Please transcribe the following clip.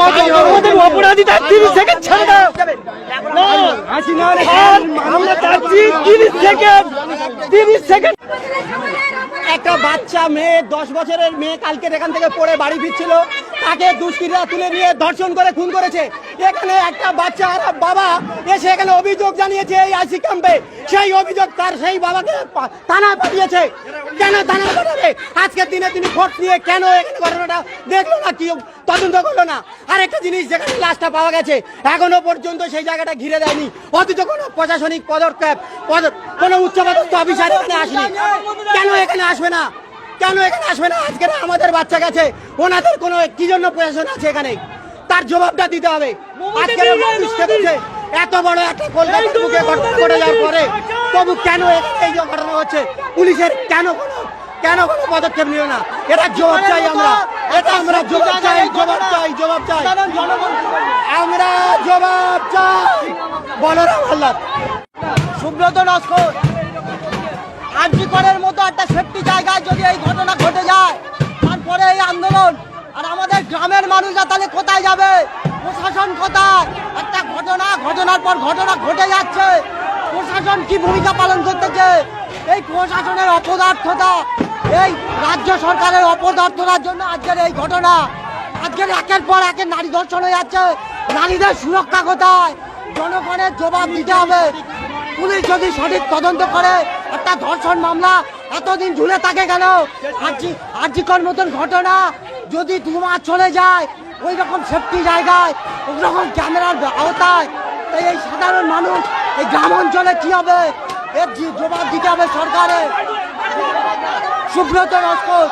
আমাদের অপরাধীটা তিরিশ সেকেন্ড ছেড়ে দাও আমরা চাচ্ছি তিরিশ সেকেন্ড তিরিশ সেকেন্ড। একটা বাচ্চা মেয়ে, দশ বছরের মেয়ে কালকে এখান থেকে পড়ে বাড়ি ফিরছিল, তাকে দুষ্কৃতীরা তুলে নিয়ে ধর্ষণ করে, খুন করেছে। এখানে একটা বাচ্চা আর বাবা এসে এখানে অভিযোগ জানিয়েছে এই আইসি ক্যাম্পে। সেই অভিযোগ তার সেই বাবাকে থানায় পাঠিয়েছে। কেন থানায় পাঠাবে? আজকের দিনে তিনি ভোট নিয়ে কেন এখানে ঘটনাটা দেখল না? কি তদন্ত করল না? আর একটা জিনিস যেখানে লাশটা পাওয়া গেছে, এখনও পর্যন্ত সেই জায়গাটা ঘিরে দেয়নি। অথচ কোনো প্রশাসনিক পদক্ষেপ, পদ- কোনো উচ্চপদস্থ অফিসার এখানে আসেনি। কেন এখানে আসবে না। কেন এখানে আসবে না? আজকে আমাদের বাচ্চা গেছে। ওনাদের কোনো কি জন্য প্রশাসন আছে এখানে? তার জবাবটা দিতে হবে। আজকের মানুষ খেতেছে এত বড় একটা কলকাতার বুকে ঘটনা ঘটে যাওয়ার পরে তবু কেন এখানে এই যে ঘটনা হচ্ছে? পুলিশের কেন কোনো কেন কোনো পদক্ষেপ নিল না? এটা জবাব চাই আমরা। এটা আমরা জবাব চাই জবাব চাই জবাব চাই। আমরা জবাব চাই। বলরাম হাল্লার সুব্রত নস্কর আরজিকরের মতো একটা গ্রামের মানুষরা তাহলে কোথায় যাবে? প্রশাসন কোথায়? একটা ঘটনা, ঘটনার পর ঘটনা ঘটে যাচ্ছে। প্রশাসন কি ভূমিকা পালন করতেছে? এই প্রশাসনের অপদার্থতা, এই রাজ্য সরকারের অপদার্থতার জন্য আজকের এই ঘটনা। আজকের একের পর একের নারী ধর্ষণ হয়ে যাচ্ছে। নারীদের সুরক্ষা কোথায়? জনগণের জবাব দিতে হবে। পুলিশ যদি সঠিক তদন্ত করে একটা ধর্ষণ মামলা, এতদিন ঝুলে থাকে কেন? আর্জি, আর্জিকর মতন ঘটনা, যদি দু মাস চলে যায় ওই রকম সেফটি জায়গায় ওই রকম ক্যামেরার আওতায়, তাই এই সাধারণ মানুষ, এই গ্রাম অঞ্চলে কি হবে? এর জবাব দিতে হবে সরকারের সুব্রত নস্কর